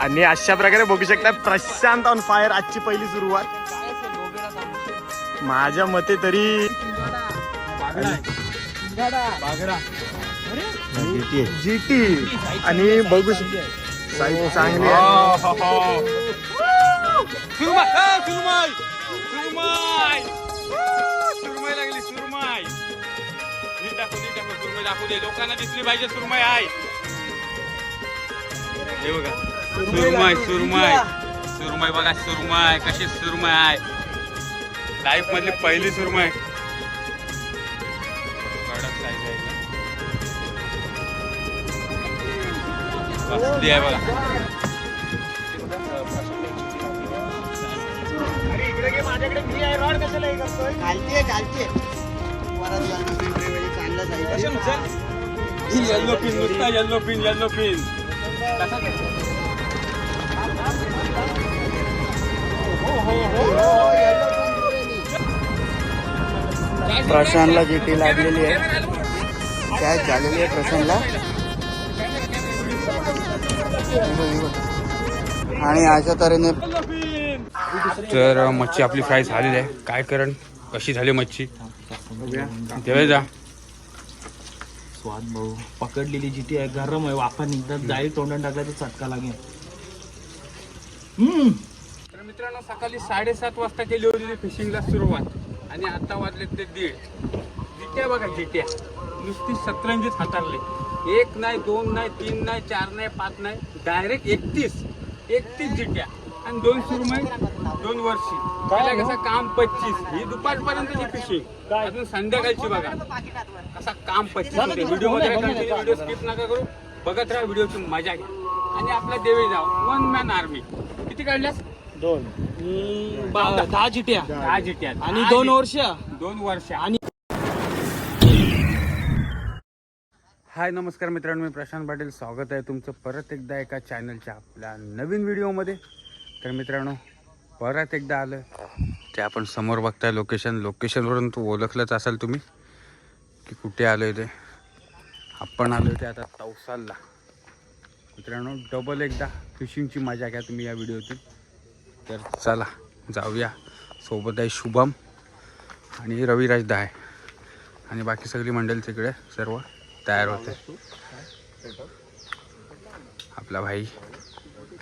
आणि अशा प्रकारे बघू शकता प्रशांत ऑन फायर आजची पहिली सुरुवात. माझ्या मते तरी जी टी आणि बघू साईज चांगली लागली सुरमाई. नीट दाखव नीट दाखव सुरमाई दाखवू दे. लोकांना दिसली पाहिजे सुरमाई आहे हे बघा. सुरमाई सुरमाई. सुरमाई बघा सुरमाई. कशी सुरमाई आहे. लाईफ मधली पहिली कडक size आहे बघा. येल्लो पिन नुसता येल्लो पिन येल्लो पिन प्रशांतला जी टी लागलेली आहे. कॅच झालेली आहे प्रशांतला. आणि अशा तऱ्हेने तर मच्छी आपली फ्राय झालेली आहे. काय करण? कशी झाली मच्छी? तेव्हा जा. स्वाद भाऊ पकडलेली जिटी आहे गरम आहे वाफा निघतात. जाईल तोंडात टाकला तर चटका लागेल. तर मित्रांनो सकाळी साडेसात वाजता केली होती फिशिंगला सुरुवात. आणि आता वाजले ते दीड. जिट्या बघा जिट्या. नुसती सतरंजीच हातारले. एक नाही दोन नाही तीन नाही चार नाही पाच नाही. डायरेक्ट एकतीस. एकतीस जिट्या. आणि दोन सुरमई. दोन वर्षी. पहिला कसं काम पच्चीस ही दुपारपर्यंतची फिशिंग अजून संध्याकाळची बघा. कसा काम पच्चीस होते. व्हिडिओमध्ये व्हिडिओ स्किप नका करू. बघत राहा व्हिडिओची मजा घ्या. आणि आपला देवी जाव वन मॅन आर्मी किती काढल्यास? दोन. दहा जिट्या. दहा जिट्या. आणि दोन. वर्ष. दोन वर्ष. आणि हाय नमस्कार मित्रांनो. मी प्रशांत पाटील. स्वागत आहे तुमचं परत एकदा एका चॅनलच्या आपल्या नवीन व्हिडिओमध्ये तर मित्रांनो परत एकदा आलं. ते आपण समोर बघताय लोकेशन लोकेशनवरून तू ओळखलंच असाल तुम्ही की कुठे आलो आहे ते. आपण आलो ते आता तवसालला. मित्रांनो डबल एकदा फिशिंगची मजा घ्या तुम्ही या व्हिडिओतून तर चला जाऊया. सोबत आहे शुभम आणि रविराज दाय. आणि बाकी सगळी मंडळी तिकडे सर्व तयार होते आपला भाई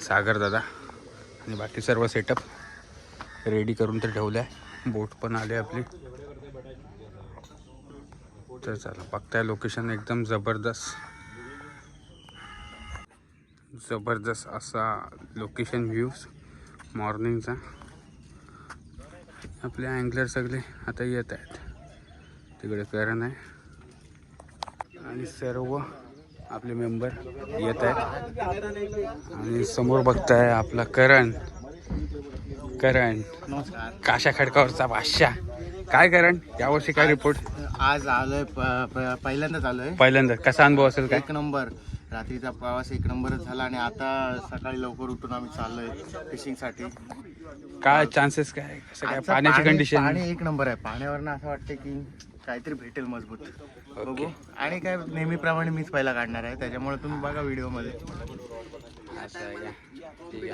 सागर दादा आणि बाकी सर्व सेटअप रेडी करून तर ठेवलं आहे बोट पण आली आपली. तर चला बघताय लोकेशन एकदम जबरदस्त. जबरदस्त असा लोकेशन व्ह्यूज मॉर्निंगचा आपले अँगलर सगळे आता येत आहेत. तिकडे करण आहे. आणि सर्व आपले मेंबर येत आहेत. आणि समोर बघताय आपला करण. करण. नमस्कार. काशा खडकावरचा बादशाह. काय करण? यावर्षी काय रिपोर्ट आज आलोय प- प- पहिल्यांदाच आलोय. पहिल्यांदा. कसा अनुभव असेल काय? एक नंबर. रात्रीचा प्रवास एक नंबरच झाला आणि आता सकाळी लवकर उठून आम्ही चाललोय फिशिंगसाठी. काय चान्सेस काय? कसं काय? आजचं पाण्याची पाणी- कंडिशन पाणी एक नंबर आहे. पाण्यावरनं असं वाटतं की काहीतरी भेटेल मजबूत. बघू. आणि काय नेहमीप्रमाणे मीच पहिला काढणार आहे. त्याच्यामुळे तुम्ही बघा व्हिडिओमध्ये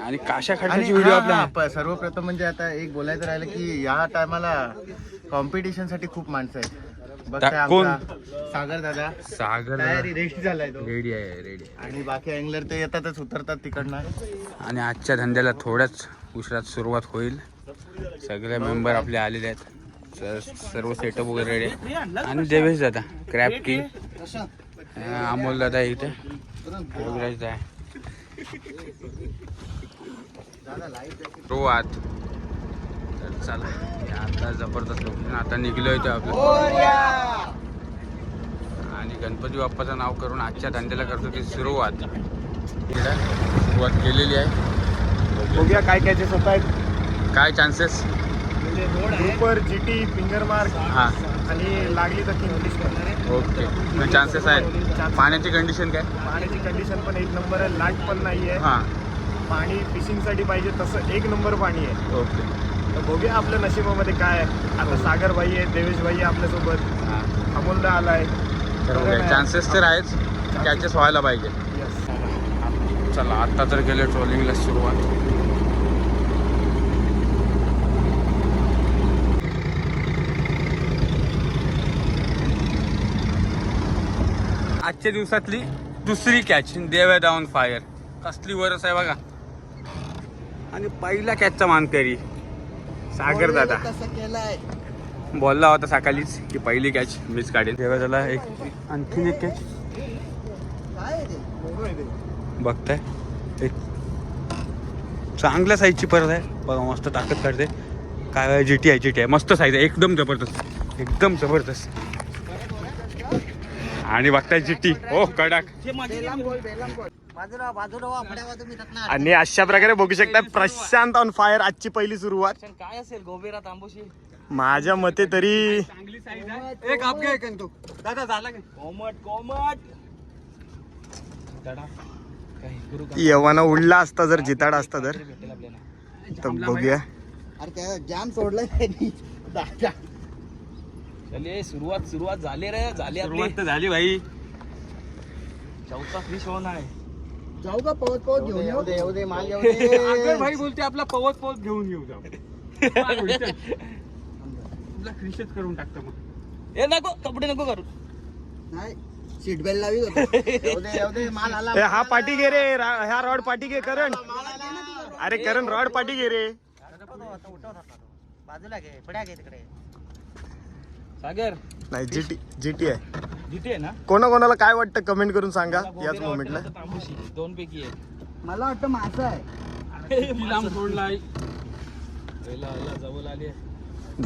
आणि काशा खडकाची व्हिडिओ प- सर्वप्रथम म्हणजे आता एक बोलायचं राहिलं की या टायमाला कॉम्पिटिशनसाठी खूप माणसं आहेत. कोण? सागर दादा. सागर रेस्ट झालाय तो. रेडी आहे रेडी आणि बाकी अँगलर ते येतातच उतरतात तिकडनं. आणि आजच्या धंद्याला थोड्याच उशिरात सुरुवात होईल. सगळे मेंबर आपले आलेले आहेत. सर्व सेटअप वगैरे रेडी आहे. आणि देवेश दादा क्रॅप किंग अं, अमोल दादा आहे इथे रविराज आहे सुरुवात. तर चला आता जबरदस्त आता निघलोय ते आपलं आणि गणपती बाप्पाचं नाव करून आजच्या धंद्याला करतो ती सुरुवात. सुरुवात केलेली आहे. बघूया काय कॅचेस होत आहेत. काय चान्सेस ग्रुपर जी टी फिंगर मार्क हां. आणि लागली तर पण ओके चान्सेस आहेत. पाण्याची कंडिशन काय? पाण्याची कंडिशन पण एक नंबर आहे लाट पण नाही आहे हां. पाणी फिशिंगसाठी पाहिजे तसं एक नंबर पाणी आहे. ओके तर बघूया आपल्या नशिबामध्ये काय आहे. आता सागर भाई आहे देवेश भाई आहे आपल्यासोबत. हां. अमोलदा आलाय. तर चान्सेस तर आहेच. कॅचेस व्हायला पाहिजे. चला आता तर गेले ट्रोलिंगला सुरुवात. आजच्या दिवसातली दुसरी कॅच देव डाऊन फायर कसली वरस आहे बघा. आणि पहिला कॅचचा मानकरी सागर दादा. बोलला होता सकाळीच की पहिली कॅच मीच काढेल. तेव्हा त्याला एक आणखीन एक कॅच काय ते बघताय. एक चांगल्या साईजची परत आहे. बघा मस्त ताकद काढते. काय जी टी आहे जी टी आहे. मस्त साईज आहे. एकदम जबरदस्त. एकदम जबरदस्त. आणि बघताय जी टी. हो कडक. आणि अशा प्रकारे बघू शकता प्रशांत ऑन फायर आजची पहिली सुरुवात. काय असेल गोबेरा तांबोशी माझ्या मते तरी चांगली साईज आहे एक अपघात आहे तो. दादा झाला का? कोमट कोमट. तडा काही गुरु यवाना उडला असता जर जिताडा असता तर बघूया. अरे त्या जाम सोडलंय त्यांनी. दादा. चले सुरुवात सुरुवात झाली रे झाली आपली. सुरुवात तर झाली भाई. चौथा फिश ऑन आहे जाऊ का पवत पवत घेऊन येऊ? दे येऊ दे माल येऊ. भाई बोलते आपला पवत पवत घेऊन येऊ जाऊ. काय क्रिशच करून टाकतो मग. ए नको कपडे नको करू नाही सीट बेल्ट लावी होतो येऊ दे येऊ दे माल आला ए, हा पाठी घे रे रा- हा रॉड पाठी घे करण. अरे करण रॉड पाठी घे रे. बाजूला घे पड्या घे तिकडे. सागर. नाही जीटी जीटी आहे. जिथे आहे ना? कोणा कोणाला काय वाटतं कमेंट करून सांगा याच मोमेंटला तांबोशी. दोन पैकी आहे मला वाटतं मासा आहे. लांब जवळ आली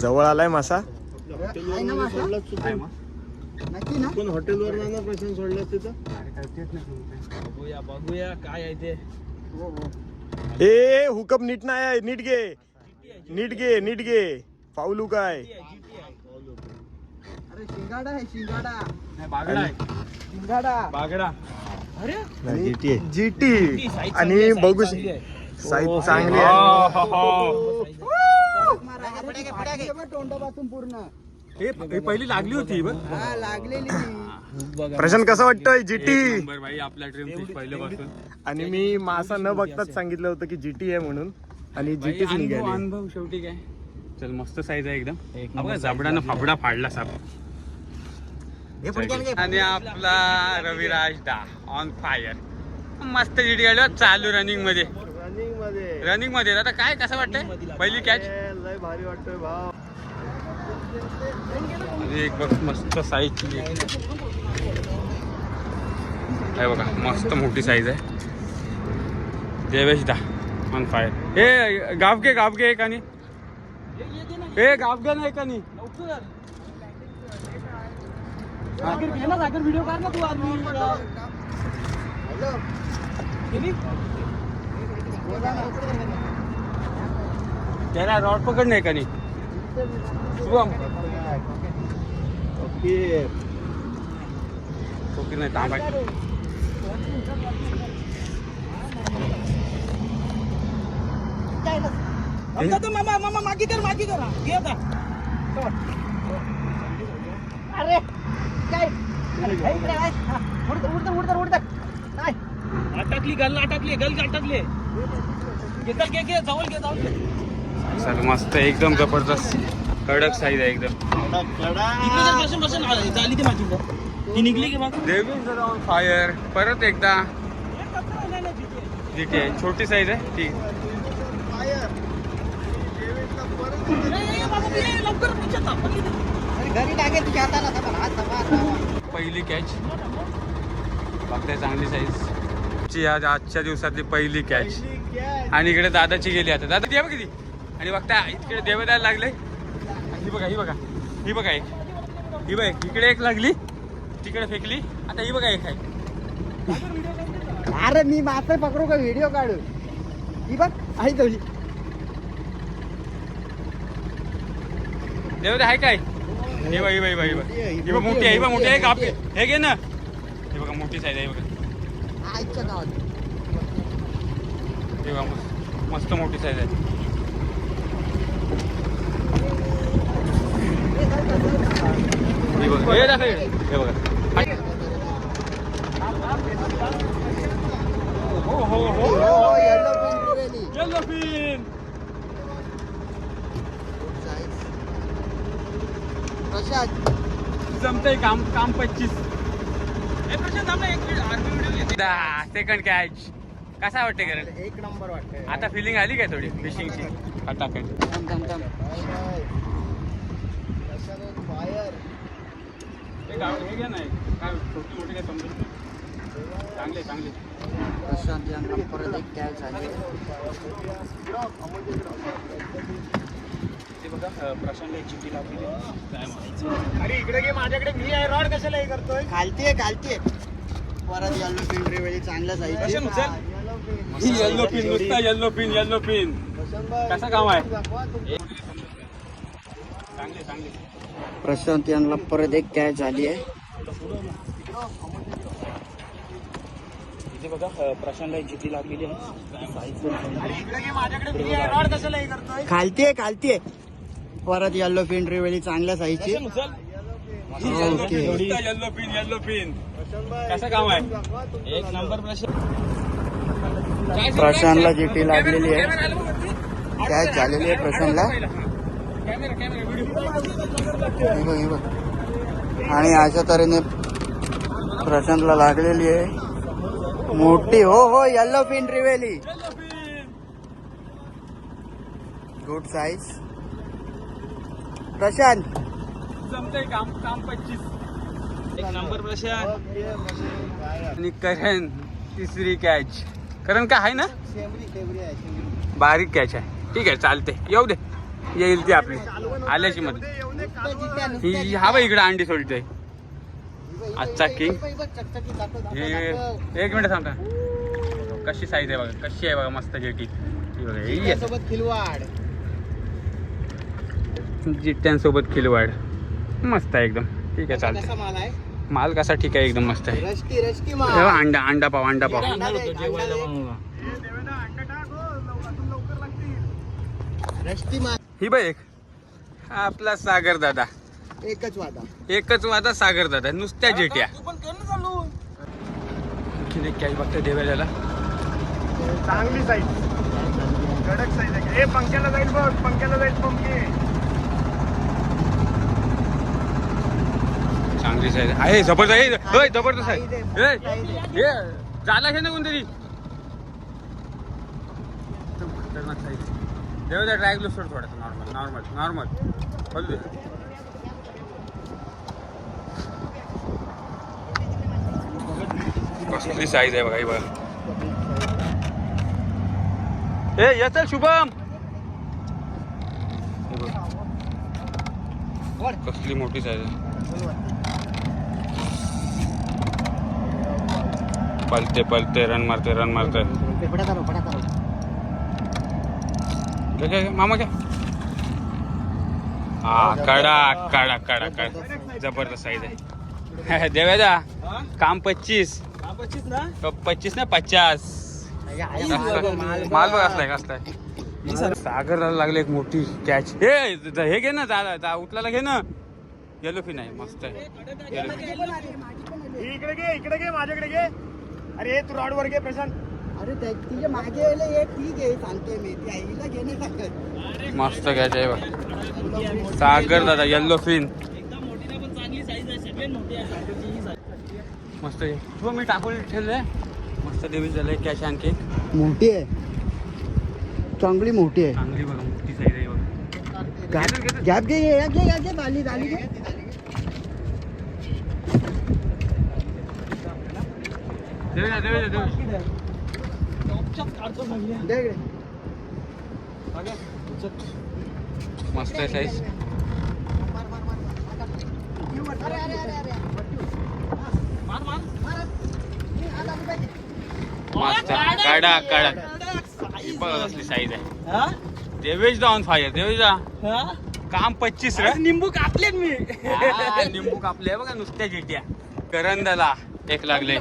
जवळ आलाय मासा? आहे ना मासा? नक्की ना? हॉटेलवर सोडलं तिथं. बघूया बघूया काय आहे ते. हो हो ए हुकअप नीट नाही आहे. नीट घे. नीट घे नीट घे. पाऊलू काय अरे शिंगाडा आहे शिंगाडा. नाही, बागडा आहे. शिंगाडा. बागडा. अरे? जीटी आणि बघू चांगली आहे. साईज चांगली आहे. हो, हो, हो. तोंडापासून पूर्ण पहिली लागली होती बघ. हा लागलेली. बघा प्रशांत कसं वाटतंय जीटी नंबर भाई आपल्या पहिल्यापासून. आणि मी मासा न बघताच सांगितलं होतं की जीटी आहे म्हणून. आणि जीटीच अनुभव निघाली. अनुभव शेवटी काय? चल मस्त साईज आहे एकदम. नंबर झाबडानं फाबडा फाडला साप. आणि आपला रविराज दा ऑन फायर मस्त गेलो चालू रनिंगमध्ये रनिंगमध्ये. रनिंगमध्ये. आता काय कसं वाटतंय? पहिली कॅच लय भारी वाटतोय भाव एक बघ मस्त साईजची आहे बघा मस्त मोठी साईज आहे. देवेश दा ऑन फायर हे गावगे गावगे एक आणि. हे गावगे नाही का नाही सागर घे ना सागर व्हिडिओ काढ ना तू आदमी। त्याला रॉड पकड नाही का नाही शुभम ओके। नाही थांबाय आमचा तो मामा मामा मागे कर मागे कर. घे आता अरे। अटकली गल अटकली गल अटकली? सर मस्त एकदम जबरदस्त. कडक साईज आहे एकदम. निघली फायर परत एकदा. टी आहे छोटी साईज आहे ती. लवकर घरी लागेल तुझ्या हाताला आता पण हात. पहिली कॅच बघताय चांगली साईज ची आज आजच्या दिवसातली पहिली कॅच आणि इकडे दादाची गेली आता. दादा बघ किती. आणि बघता इकडे देव द्यायला लागले. ही बघा ही बघा. ही बघा एक. ही बघ इकडे एक लागली. तिकडे फेकली. आता ही बघा एक आहे. अरे मी मासे पकडू का व्हिडिओ काढू? ही बघ आहे तुझी देव आहे काय? हे बघ हे बघ हे बघ हे बघ. मोठी आहे हे बघ मोठी आहे काप. हे घे ना. हे बघा मोठी साईज आहे बघा. आईच्या गावात मस्त मोठी साईज आहे. बघा हे हो हो हो, हो, हो येल्लो जमतंय काम काम पच्चीस. सेकंड कॅच कसा वाटते कारण एक नंबर वाटतंय. आता फिलिंग आली काय थोडी? फिशिंगची हे घ्या नाही काय छोटी मोठी काय समजत चांगले चांगले. प्रशांत यांना परत एक कॅच झाली ते बघा प्रशांतला चिठ्ठी लागलेली अरे इकडे घे माझ्याकडे मी आहे. रॉड कशाला हे करतोय? खालती आहे खालती आहे परत येल्लो वेळी प्रशांत साईज उचल येल्लो पिन नुसता येल्लो पिन येल्लो पिन कसं काम आहे? चांगले चांगले. प्रशांत यांना परत एक कॅच झाली आहे. इथे बघा प्रशांतला लागलेली आहे. हे खालती आहे. खालती आहे परत येल्लो पिंढरी वेळी चांगल्या साईजची. Okay yellow pin yellow pin कसं काम आहे? एक नंबर प्रशांत प्रशांतला जीटी लागलेली आहे. कॅच झालेली आहे प्रशांतला. आणि अशा तऱ्हेने प्रशांतला लागलेली आहे. मोठी हो हो yellow pin really good size Prashant. जमतंय काम काम पच्चीस. एक नंबर प्रशांत. आणि करण तिसरी कॅच करण काय आहे ना? बारीक कॅच आहे. ठीक आहे चालते येऊ दे. येईल ती आपली. आल्याची मध्ये ही हा बघ इकडे अंडी सोडते आजचा किंग हे एक मिनिट थांबता कशी साईज आहे बघा कशी आहे बघा मस्त जेटी ही. बघा ही आहे. सोबत खिलवाड जिट्ट्यांसोबत खिलवाड. मस्त आहे एकदम. ठीक आहे चालते माल आहे? माल कसा ठीक आहे एकदम मस्त आहे. हे माल अंडा अंडा पाव अंडा पाव. अंडा दे, अंडा दे. रस्टी माल. ही बघ एक. हा आपला सागर दादा. एकच वादा. एकच वादा सागर दादा नुसत्या जेट्या. आणखीन एक कॅच बघता देवाल्याला चांगली साईज. कडक साईज आहे. ए पंख्याला जाईल बघ पंख्याला जाईल पंखे. चांगली साईज आहे जबरदस्त आहे जबरदस्त आहे. झाला घे ना कोणतरी? खतरनाक साईज. द्या ड्रॅग सोड थोडासा नॉर्मल नॉर्मल नॉर्मल बोलू दे. कसली साईज आहे बघा ही बघा. ए येचल शुभम. कसली मोठी साईज आहे. पलते पलते रन मारते रन मारते. फेफडा मामा घ्या हा कडा कडा कडा कडा जबरदस्त साईज आहे. देव्यादा काम पच्चीस. पच्चीस ना पचास. माल बघ असलाय कसलाय सागरला लागले एक मोठी कॅच हे हे घे ना दादा जा, घे ना. येलो फिन आहे मस्त आहे. इकडे घे इकडे घे माझ्याकडे घे. अरे तू रॉड वर घे प्रशांत. अरे तिच्यामागे आले हे ठीक आहे सांगतोय मी. ती आईला घेणे सांगत. मस्त कॅच आहे बघ. सागर दादा येल्लो फिन एकदम मोठी नाही पण चांगली साईज आहे सगळ्यात मोठी आहे सागरची ही size. मस्त आहे. हो मी टाकून ठेवलंय मस्त देवी झालंय कॅच आणखी. मोठी आहे. चांगली मोठी आहे. चांगली बघा मोठी साईज आहे बघा. गॅप गॅप घे घे घे दाली दाली घे देवी देवी देवी दे इकडे. मस्त आहे साईज मस्त. काढा काढा. ही बघा कसली साईज आहे. हा? देवेश ऑन फायर देवेश हा? काम पच्चीस रे. निंबू कापलेत मी. हा, लिंबू कापले. बघा नुसत्या जेट्या. करंदाला एक लागले.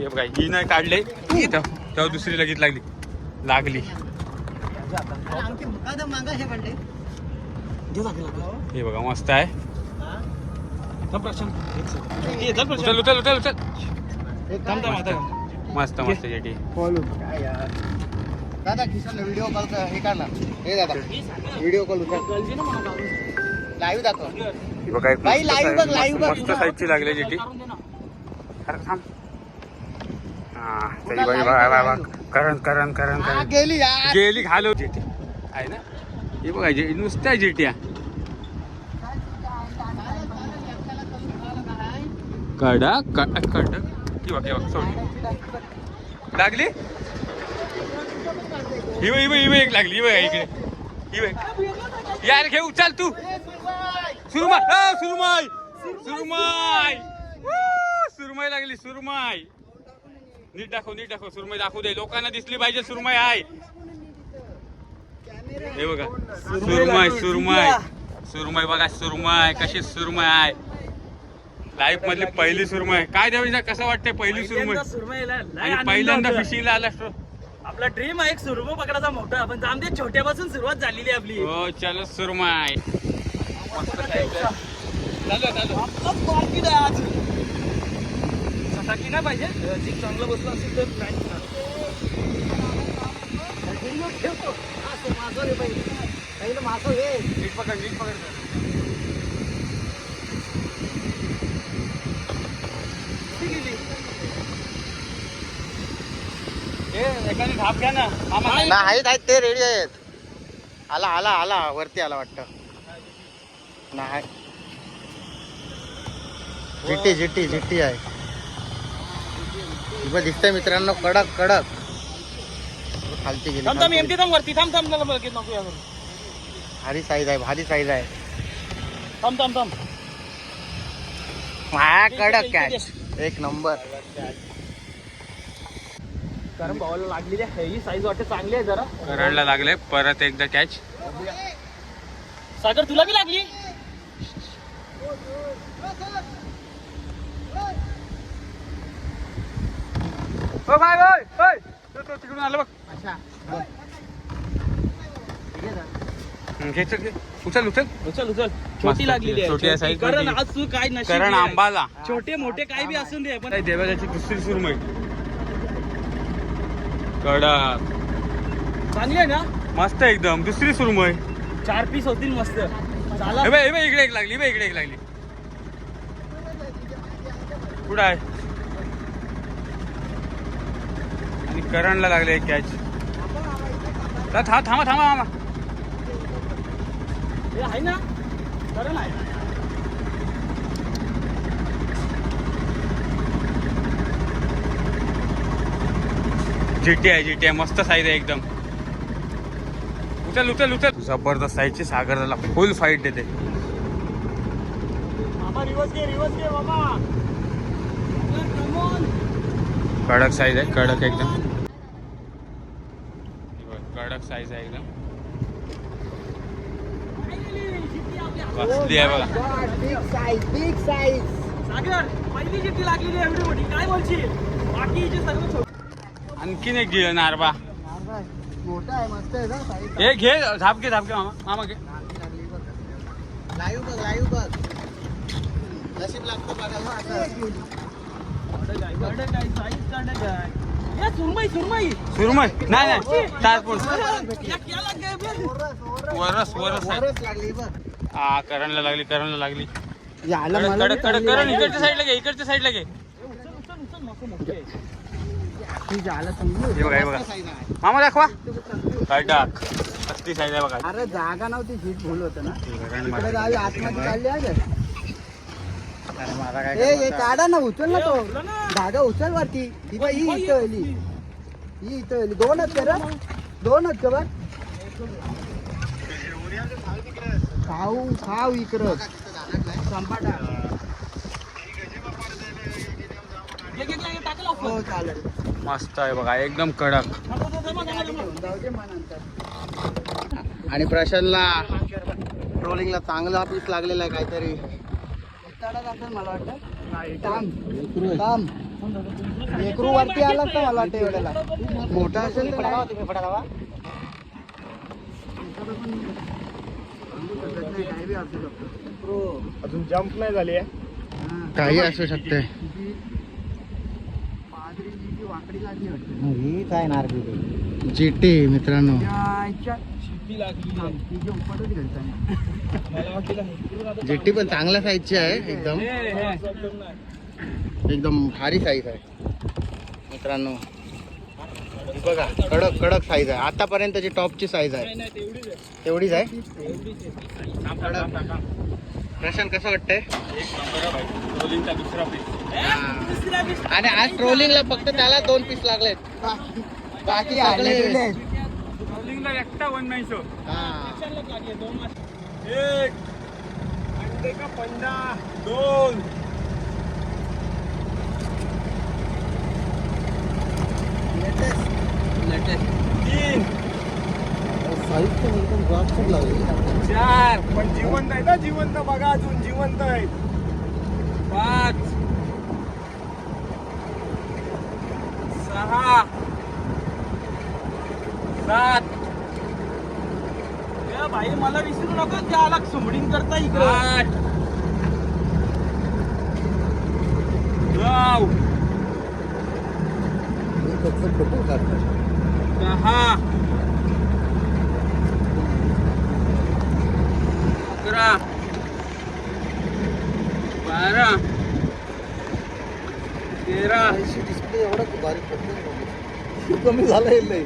हे बघा ही नाही काढले. तेव्हा तेव्हा दुसरी लगेच लागली. लागली. हे म्हणते हे बघा मस्त आहे. उचल उचल उचल उचल. मस्त मस्त जेटी दादा किसन व्हिडिओ कॉल कर. हे कर ना. हे दादा. Video call. लाईव्ह दाखव. ही बघ. मस्त साईजची लागली जीटी अरे थांब. हा ही बघा करण करण करण करण. गेली यार. गेली घालव जीटी आहे ना? ही बघा जी नुसत्या जीट्या कडक कडक कडक. ही बघ सोड लागली? बघ ही बघ एक लागली बघ इकडे. बघ. यार घे उचल तू. सुरमाय सुरमाय सुरमाय वू, सुरमाई लागली सुरमाई. नीट दाखव नीट दाखव. सुरमई दाखवू दे. लोकांना दिसली पाहिजे सुरमई आहे हे बघा. सुरमई सुरमई. सुरमई बघा सुरमई. कशी सुरमई आहे लाईफ मधली पहिली सुरमई. काय देवाचा कसं वाटतंय पहिली सुरमई? आणि पहिल्यांदा फिशिंगला आला आपला ड्रीम आहे एक सुरमो पकडायचा मोठा. आपण जाम दे छोट्यापासून सुरुवात झालेली आहे आपली. हो चलो मस्त. आपलाच market आहे आज. सटाकी नाही पाहिजे. व्यवस्थित चांगलं बसलं असेल तर नाही दिसणार. नीट पकड पकड. ना. मामा ना आहेत आहेत ते रेडी आहेत. आला आला आला. वरती आला वाटतं. नाही. जिट्टी जिट्टी जिट्टी आहे. इथं दिसतंय मित्रांनो कडक कडक. खालती गेली थांब थांब खालती एमटी थांब वरती. थांब थांब मला लगेच नको यावर गेली. भारी साईज आहे भारी साईज आहे. थांब थांब थांब. हा इकडे, कडक. कॅच एक नंबर कारण भावाला लागलेली आहे. ही साईज वाटते चांगली आहे जरा. करंडला लागले परत एकदा कॅच सागर तुला बी लागली? ओ बाय बाय बाय तो तो तिकडून आलं बघ. हं, घे चल घे. उचल उचल. उचल उचल. छोटी लागलेली छोटी आहे, size कारण मध्ये. आज तू काय नशीब करण आहे. आंबाला. छोटे मोठे काय बी असून दे पण देवाची दुसरी सुरमई. कडक. चांगली आहे ना? मस्त एकदम. दुसरी सुरमई. चार पीस होतील मस्त. झाला इकडे एक लागली इकडे एक लागली. कुठं आहे? करणला लागले कॅच. थांबा थांबा थांबा हे आहे ना? करण आहे. जीटी आहे जीटी आहे मस्त साईज आहे एकदम. उचल उचल उचल. जबरदस्त साईजची सागर झाला फुल फाईट देते. कडक साईज आहे कडक एकदम. साईज आहे एकदम. कसली आहे बघा. Big size big size Sagar पहिली जिट्टी लागलेली आहे एवढी मोठी. काय बोलशील? बाकीचे सर्व छोटे. आणखीन एक घे नारबा. मोठा आहे मस्त आहे ना साईज. हे घे झाप घे झाप घे मामा मामा घे. लाईव्ह बघ. लाईव्ह बघ नशीब लागतं बघा कडक आहे साईज कडक आहे सुरमई सुरमई. सुरमई नाही नाही केला काय बे? वरस आहे. हा करणला लागली करणला लागली. कडक मला कडक कडक करण इकडच्या साईडला घे इकडच्या साईडला घे. हे हे मामा दाखवा. कडक कसली साईज आहे बघा. अरे जागा नव्हती भूल होतं ना. आतमध्ये चालली आहे ए हे काढा ना उचल ना तो. जागा उचल वरती. ही बघ, ही इथं आली. ही इथं आली. दोनच कर. दोनच कर. खाऊ खाऊ इकडं. संपाटा. हो चालेल. मस्त आहे बघा एकदम कडक. आणि प्रशांतला ट्रोलिंगला चांगला पीस लागलेला आहे काहीतरी. असेल मला वाटतं. थांब थांब लेकरू वरती मला वाटतं एवढ्याला. मोठा असेल तर नाही. काही बी असू शकतं. अजून जम्प नाही झाली आहे. काही असू शकते. ही काय नारबी जीटी मित्रांनो. जीटी पण चांगल्या साईजची आहे एकदम. एकदम भारी साईज आहे. मित्रांनो बघा कडक कडक साईज आहे. आतापर्यंतची टॉपची साईज आहे. तेवढीच आहे? प्रशांत कसं वाटतंय. आणि आज ट्रोलिंगला फक्त त्याला दोन पीस लागलेत. बाकी सगळे एकटा वन नाईन शो हा. एक. अंडे का पंडा? दोन. तीन. लागली. चार. पण जिवंत आहे ना जिवंत बघा अजून जिवंत आहेत पाच. सहा. सात. भाई मला विसरू नका त्याला सुमडीन करता इकडं. आठ. नऊ दहा. अकरा. बारा. तेरा. डिस्प्ले एवढा बारीक पडतो कमी झालं आहे लय.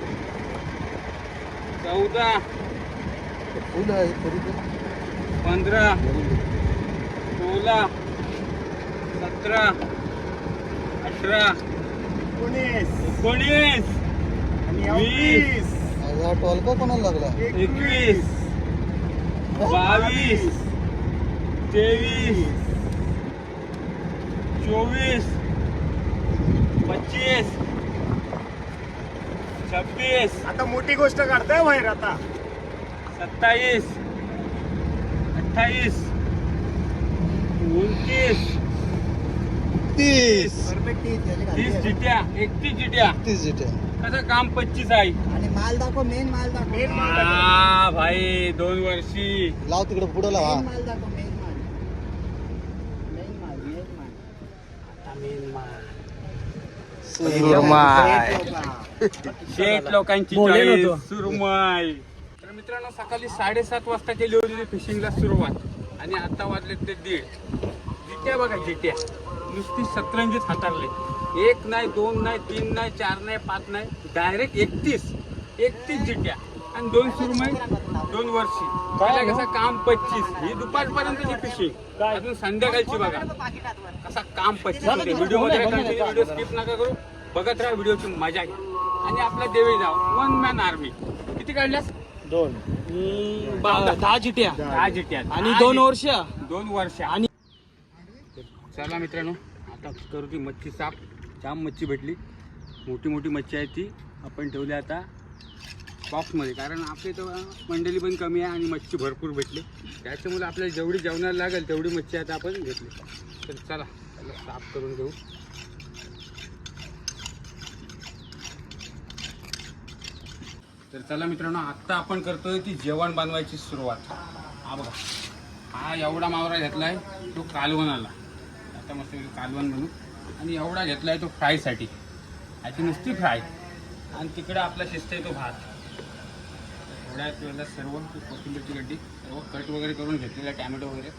चौदा. आहे पंधरा सोळा सतरा अठरा एकोणीस. एकोणीस आणि वीस. हा टॉलका कोणाला लागला? एकवीस. बावीस तेवीस चोवीस पच्चीस छब्बीस. आता मोठी गोष्ट काढताय बाहेर आता. सत्तावीस. अठ्ठावीस. उनतीस. तीस. तीस चिट्या एकतीस चिट्या तीस जिटे कसं काम पच्चीस आहे? आणि माल दाखव मेन माल दाखव. मेन माल हा भाई दोन वर्षी. लाव तिकडे पुढे लावा. माल दाखव मेन माल. मेन माल मेन माल. शेठ लोकांची बोलेल चाळीस होतो. सुरमई. मित्रांनो सकाळी साडेसात वाजता केली होती फिशिंगला सुरुवात. आणि आता वाजले ते दीड. जिट्या बघा जिट्या नुसती सतरंजीच हातारले. एक नाही दोन नाही तीन नाही चार नाही पाच नाही डायरेक्ट एकतीस. एकतीस जिट्या आणि दोन सुरमई दोन वर्षी. काय कसं काम पच्चीस. ही दुपारपर्यंतची फिशिंग अजून संध्याकाळची बघा. कसा काम पच्चीस व्हिडिओमध्ये व्हिडिओ स्किप नका करू. बघत राहा व्हिडिओची मजा घ्या. आणि आपला देवी जाव. वन मॅन आर्मी किती काढल्यास? दोन. बा- दहा चिट्या दहा जिट्या. आणि दोन जिट्या. वर्ष. दोन वर्ष. आणि- चला मित्रांनो आता करू ती मच्छी साफ जाम मच्छी भेटली. मोठी मोठी मच्छी आहे ती. आपण ठेवली आता बॉक्समध्ये कारण आपल्या इथं मंडळी पण कमी आहे आणि मच्छी भरपूर भेटली. त्याच्यामुळे आपल्याला जेवढी जेवणाला लागेल तेवढी मच्छी आता आपण घेतली. तर चला त्याला साफ करून घेऊ. तर चला मित्रांनो आत्ता आपण करतोय ती जेवण बनवायची सुरुवात. हा बघा. हा एवढा मावरा घेतला आहे तो कालवण आला आता मस्त कालवण बनवू. आणि एवढा घेतला आहे तो फ्रायसाठी ह्याची नुसती फ्राय आणि तिकडे आपला शिस्त आहे तो भात. थोड्याच वेळेला सर्व कोथिंबीरची गड्डी सर्व कट वगैरे करून घेतलेला टॅमॅटो वगैरे.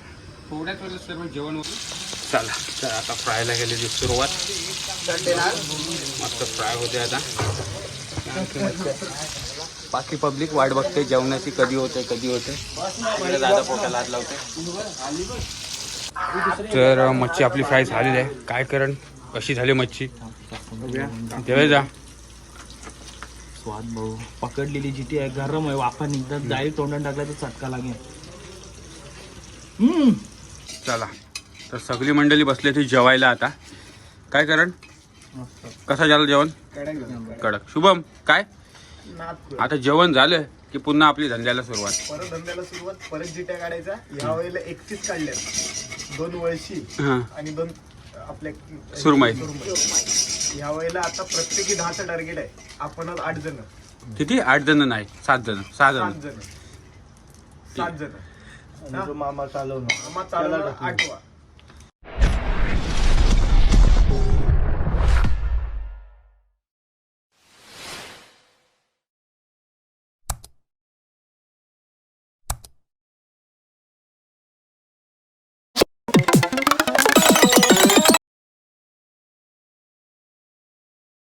थोड्याच वेळेला सर्व जेवण वगैरे चला तर आता फ्रायला गेलेली सुरुवात. मस्त फ्राय होते आता. बाकी पब्लिक वाट बघते जेवणाची कधी होते कधी होते. दादा पोटाला हात लावते. तर मच्छी आपली फ्राय झालेली आहे. काय करण? कशी झाली मच्छी? जा. स्वाद भाऊ. पकडलेली जिटी आहे गरम आहे. वाफा निघतात डायरेक्ट तोंडात टाकला तर चटका लागेल. हम्म. चला. तर सगळी मंडळी बसली ती जेवायला आता. काय करण? कसं झालं जेवण? कडक शुभम काय? आता जेवण झालं की पुन्हा आपली धंद्याला सुरुवात? परत धंद्याला सुरुवात परत जिट्या काढायचा. या वेळेला एकतीस काढल्या दोन वळशी हां. आणि दोन आपल्या सुरमई. या वेळेला आता प्रत्येकी दहाचा टार्गेट आहे. आपणच आठ जण. किती? आठ जण नाही. सात जण. सहा जण. सात जण. सात जण. मामा चालवणं आम्हा चालवणार. आठवा.